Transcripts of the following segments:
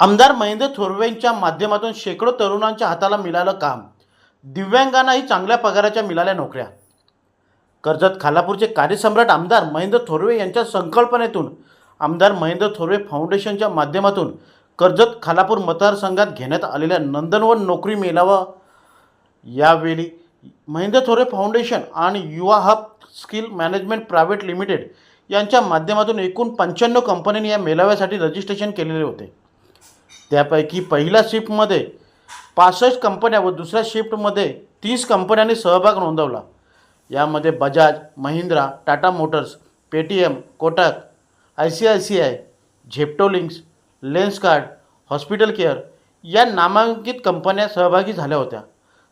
आमदार महेंद्र थोरवेंच्या माध्यमातून शेकडो तरुणांच्या हाताला मिळालं काम. दिव्यांगांनाही चांगल्या पगाराच्या मिळाल्या नोकऱ्या. कर्जत खालापूरचे कार्यसम्राट आमदार महेंद्र थोरवे यांच्या संकल्पनेतून आमदार महेंद्र थोरवे फाउंडेशनच्या माध्यमातून कर्जत खालापूर मतदारसंघात घेण्यात आलेल्या नंदनवन नोकरी मेळावा यावेळी महेंद्र थोरे फाउंडेशन आणि Yuva hub skill management private limited यांच्या माध्यमातून एकूण पंच्याण्णव कंपन्यांनी या मेळाव्यासाठी रजिस्ट्रेशन केलेले होते. त्यापैकी पहिल्या शिफ्टमध्ये पासष्ट कंपन्या व दुसऱ्या शिफ्टमध्ये तीस कंपन्यांनी सहभाग नोंदवला. यामध्ये Bajaj Mahindra Tata motors Paytm Kotak I C I C I झेप्टोलिंक्स Lenskart hospital care या नामांकित कंपन्या सहभागी झाल्या होत्या.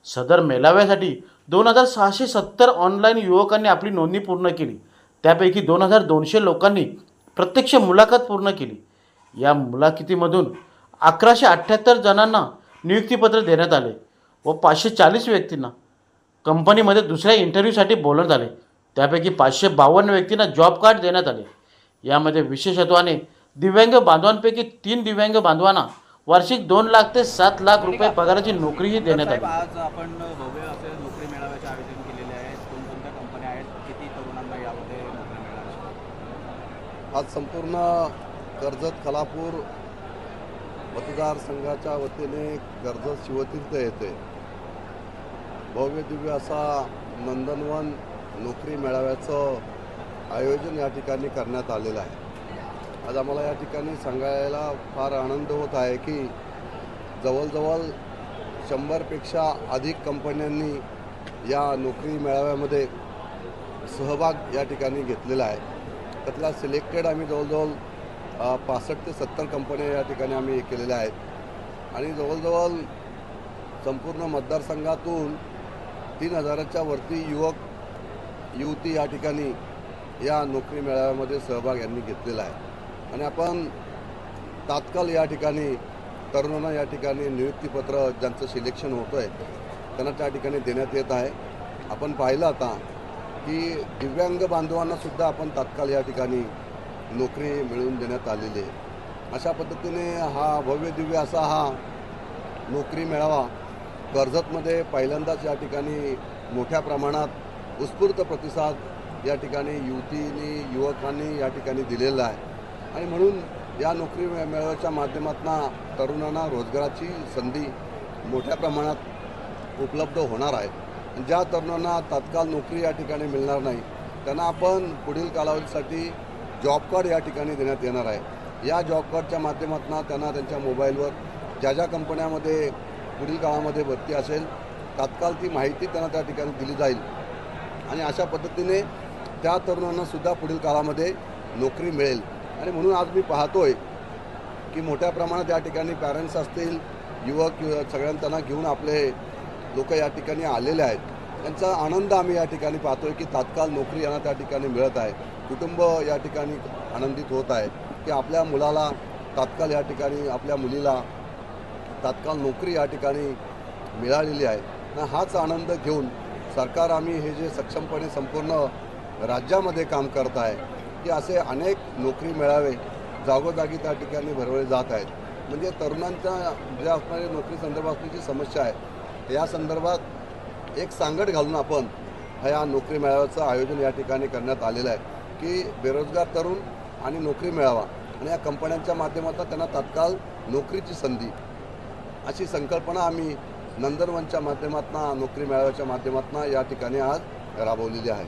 सदर मेळाव्यासाठी दोन हजार सहाशे सत्तर ऑनलाईन युवकांनी आपली नोंदणी पूर्ण केली. त्यापैकी दोन हजार दोनशे लोकांनी प्रत्यक्ष मुलाखत पूर्ण केली. या मुलाखतीमधून अकराशे अठ्ठ्याहत्तर जणांना नियुक्तीपत्र देण्यात आले व पाचशे चाळीस व्यक्तींना कंपनीमध्ये दुसऱ्या इंटरव्ह्यूसाठी बोलवण्यात आले. त्यापैकी पाचशे बावन्न व्यक्तींना जॉब कार्ड देण्यात आले. यामध्ये विशेषत्वाने दिव्यांग बांधवांपैकी तीन दिव्यांग बांधवांना वार्षिक दोन लाख ते सात लाख रुपये पगाराची नोकरीही देण्यात आली. आज आपण भव्य असे नोकरी मेळाव्याचे आयोजन केलेले आहे. कोणकोणत्या कंपन्या आहेत? किती तरुणांना यामध्ये नोकरी मिळाल्या आज संपूर्ण कर्जत खालापूर मतदारसंघाच्या वतीने कर्जत शिवतीर्थ येथे भव्य दिव्य असा नंदनवन नोकरी मेळाव्याचं आयोजन या ठिकाणी करण्यात आलेलं आहे. आज आम्हाला या ठिकाणी सांगायला फार आनंद होत आहे की जवळजवळ शंभरपेक्षा अधिक कंपन्यांनी या नोकरी मेळाव्यामध्ये सहभाग या ठिकाणी घेतलेला आहे. त्यातला सिलेक्टेड आम्ही जवळजवळ पासष्ट ते सत्तर कंपन्या या ठिकाणी आम्ही केलेल्या आहेत. आणि जवळजवळ संपूर्ण मतदारसंघातून तीन हजाराच्या वरती युवक युवती या ठिकाणी या नोकरी मेळाव्यामध्ये सहभाग यांनी घेतलेला आहे. आणि आपण तात्काळ या ठिकाणी तरुणांना या ठिकाणी नियुक्तीपत्र ज्यांचं सिलेक्शन होतं आहे त्यांना त्या ठिकाणी देण्यात येत आहे. आपण पाहिलं आता की दिव्यांग बांधवांना सुद्धा आपण तात्काळ या ठिकाणी नोकरी मिळवून देण्यात आलेली आहे. अशा पद्धतीने हा भव्य दिव्य असा हा नोकरी मेळावा कर्जतमध्ये पहिल्यांदाच या ठिकाणी मोठ्या प्रमाणात उत्स्फूर्त प्रतिसाद या ठिकाणी युवतींनी युवकांनी या ठिकाणी दिलेला आहे. आणि म्हणून या नोकरी मे- मेळाव्याच्या माध्यमातून तरुणांना रोजगाराची संधी मोठ्या प्रमाणात उपलब्ध होणार आहे. ज्या तरुणांना तात्काळ नोकरी या ठिकाणी मिळणार नाही त्यांना आपण पुढील कालावधीसाठी जॉब कार्ड या ठिकाणी देण्यात येणार आहे. या जॉब कार्डच्या माध्यमातून त्यांना त्यांच्या मोबाईलवर ज्या ज्या कंपन्यामध्ये पुढील काळामध्ये भरती असेल तात्काळ ती माहिती त्यांना त्या ठिकाणी दिली जाईल. आणि अशा पद्धतीने त्या तरुणांना सुद्धा पुढील काळामध्ये नोकरी मिळेल. आणि म्हणून आज मी पाहतोय की मोठ्या प्रमाणात या ठिकाणी पॅरेंट्स असतील युवक सगळ्यांना त्यांना घेऊन आपले लोक या ठिकाणी आलेले आहेत. त्यांचा आनंद आम्ही या ठिकाणी पाहतोय की तात्काळ नोकरी यांना त्या ठिकाणी मिळत आहे. कुटुंब या ठिकाणी आनंदित होत आहे की आपल्या मुलाला तात्काळ या ठिकाणी आपल्या मुलीला तात्काळ नोकरी या ठिकाणी मिळालेली आहे. आणि हाच आनंद घेऊन सरकार आम्ही हे जे सक्षमपणे संपूर्ण राज्यामध्ये काम करत आहे की असे अनेक नोकरी मिळावे जागोजागी त्या ठिकाणी भरवले जात आहेत. म्हणजे तरुणांच्या ज्या असणाऱ्या नोकरी संदर्भात जी समस्या आहे या संदर्भात एक सांगड घालून आपण ह्या नोकरी मेळाव्याचं आयोजन या ठिकाणी करण्यात आलेलं आहे. की बेरोजगार तरुण आणि नोकरी मिळावा. आणि या कंपन्यांच्या माध्यमातून त्यांना तात्काळ नोकरीची संधी. अशी संकल्पना आम्ही नंदनवनच्या माध्यमातून नोकरी मेळाव्याच्या माध्यमातून या ठिकाणी आज राबवलेली आहे.